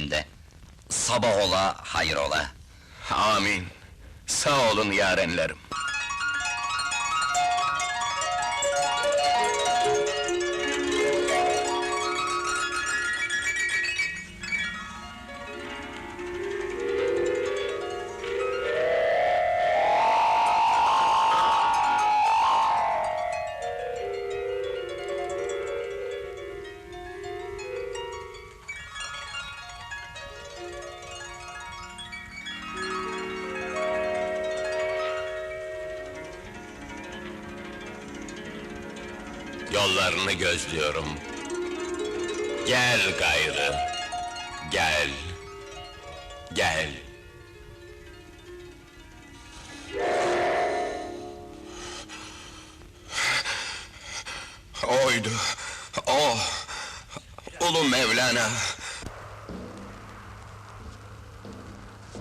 bende. Sabah ola, hayır ola. Amin. Sağ olun yarenlerim. Yollarını gözlüyorum. Gel gayrı. Gel. Gel. Oydu. O. Ulu Mevlana.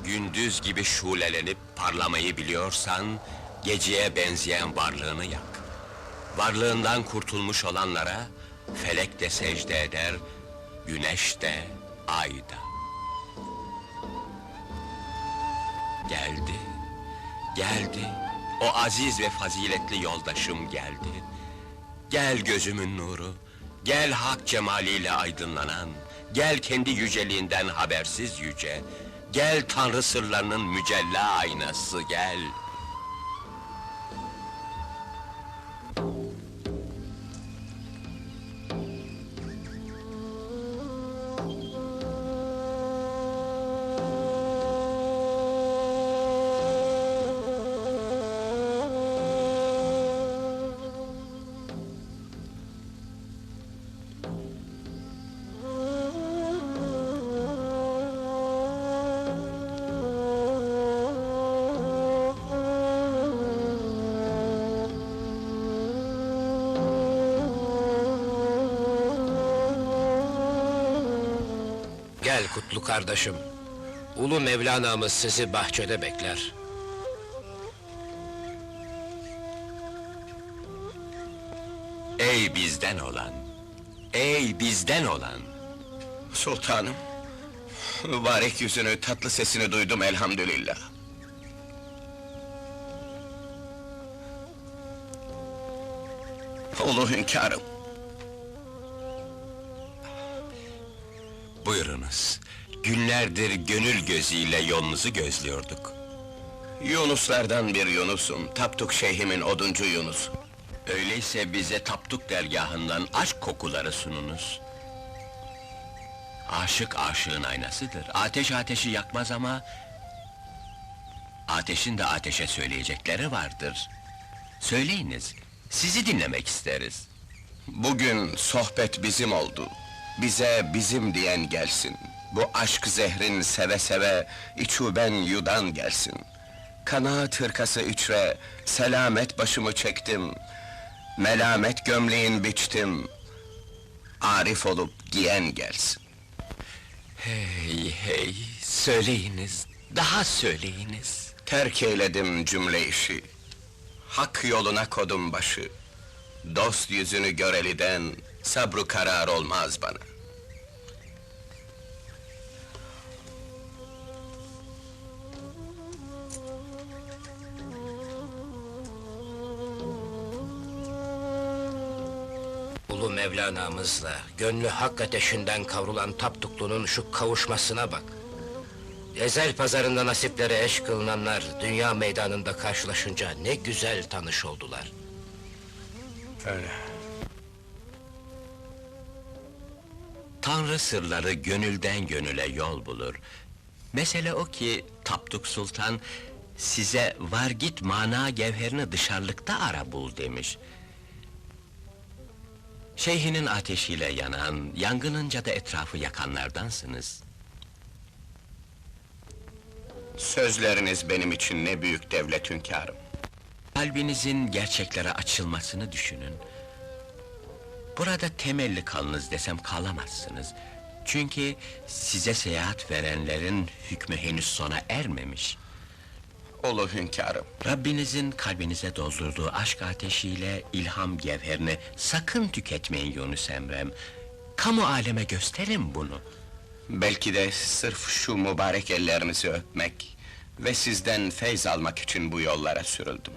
Gündüz gibi şulelenip parlamayı biliyorsan, geceye benzeyen varlığını yak. Varlığından kurtulmuş olanlara, felek de secde eder, güneş de, ay da. Geldi, geldi, o aziz ve faziletli yoldaşım geldi. Gel gözümün nuru, gel hak cemaliyle aydınlanan, gel kendi yüceliğinden habersiz yüce, gel tanrı sırlarının mücella aynası gel. Gel kutlu kardeşim. Ulu Mevlana'mız sizi bahçede bekler. Ey bizden olan, ey bizden olan! Sultanım, mübarek yüzünü, tatlı sesini duydum elhamdülillah. Ulu hünkârım. Buyurunuz, günlerdir gönül gözüyle yolunuzu gözlüyorduk. Yunuslardan bir Yunus'um, Tapduk Şeyhimin oduncu Yunus. Öyleyse bize Tapduk dergahından aşk kokuları sununuz. Aşık aşığın aynasıdır. Ateş ateşi yakmaz ama... ...ateşin de ateşe söyleyecekleri vardır. Söyleyiniz, sizi dinlemek isteriz. Bugün sohbet bizim oldu. Bize bizim diyen gelsin. Bu aşk zehrin seve seve, içuben yudan gelsin. Kanaat hırkası üçre, selamet başımı çektim. Melamet gömleğin biçtim. Arif olup giyen gelsin. Hey hey, söyleyiniz, daha söyleyiniz. Terk eyledim cümle işi. Hak yoluna kodum başı. Dost yüzünü göreliden sabru karar olmaz bana. Ulu Mevlana'mızla, gönlü hak ateşinden kavrulan Tapduklu'nun şu kavuşmasına bak. Ezel pazarında nasiplere eş kılınanlar, dünya meydanında karşılaşınca ne güzel tanış oldular. Öyle. Tanrı sırları gönülden gönüle yol bulur. Mesele o ki Tapduk Sultan size var git mana gevherini dışarılıkta ara bul demiş. Şeyhinin ateşiyle yanan, yangınınca da etrafı yakanlardansınız. Sözleriniz benim için ne büyük devlet hünkârım. Kalbinizin gerçeklere açılmasını düşünün. Burada temelli kalınız desem kalamazsınız. Çünkü size seyahat verenlerin hükmü henüz sona ermemiş. Ulu hünkârım. Rabbinizin kalbinize doldurduğu aşk ateşiyle ilham gevherini sakın tüketmeyin Yunus Emrem. Kamu aleme gösterin bunu. Belki de sırf şu mübarek ellerinizi öpmek ve sizden feyz almak için bu yollara sürüldüm.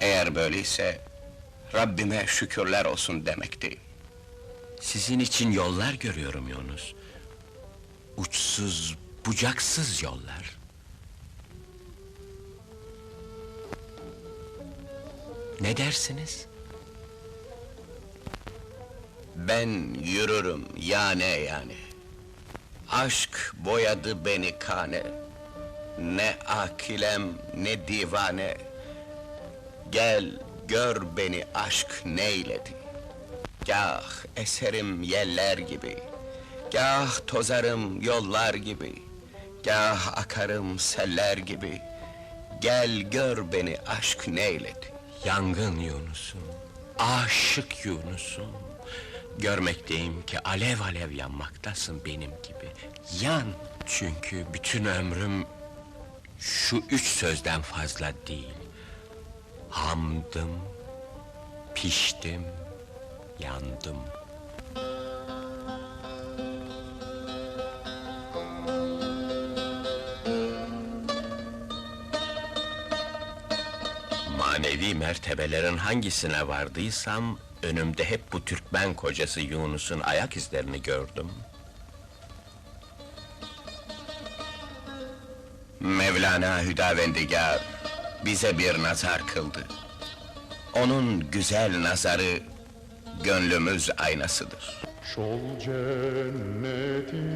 Eğer böyleyse, Rabbime şükürler olsun demekti. Sizin için yollar görüyorum Yunus. Uçsuz, bucaksız yollar. Ne dersiniz? Ben yürürüm yane yani. Aşk boyadı beni kane. Ne akilem ne divane. Gel gör beni aşk neyledi. Gah eserim yeller gibi. Gah tozarım yollar gibi. Gah akarım seller gibi. Gel gör beni aşk neyledi. Yangın Yunus'um, aşık Yunus'um. Görmekteyim ki alev alev yanmaktasın benim gibi. Yan! Çünkü bütün ömrüm şu üç sözden fazla değil. Hamdım, piştim, yandım. Manevi mertebelerin hangisine vardıysam... ...önümde hep bu Türkmen kocası Yunus'un ayak izlerini gördüm. Mevlana Hüdavendigar bize bir nazar kıldı. Onun güzel nazarı gönlümüz aynasıdır. Şol cennetin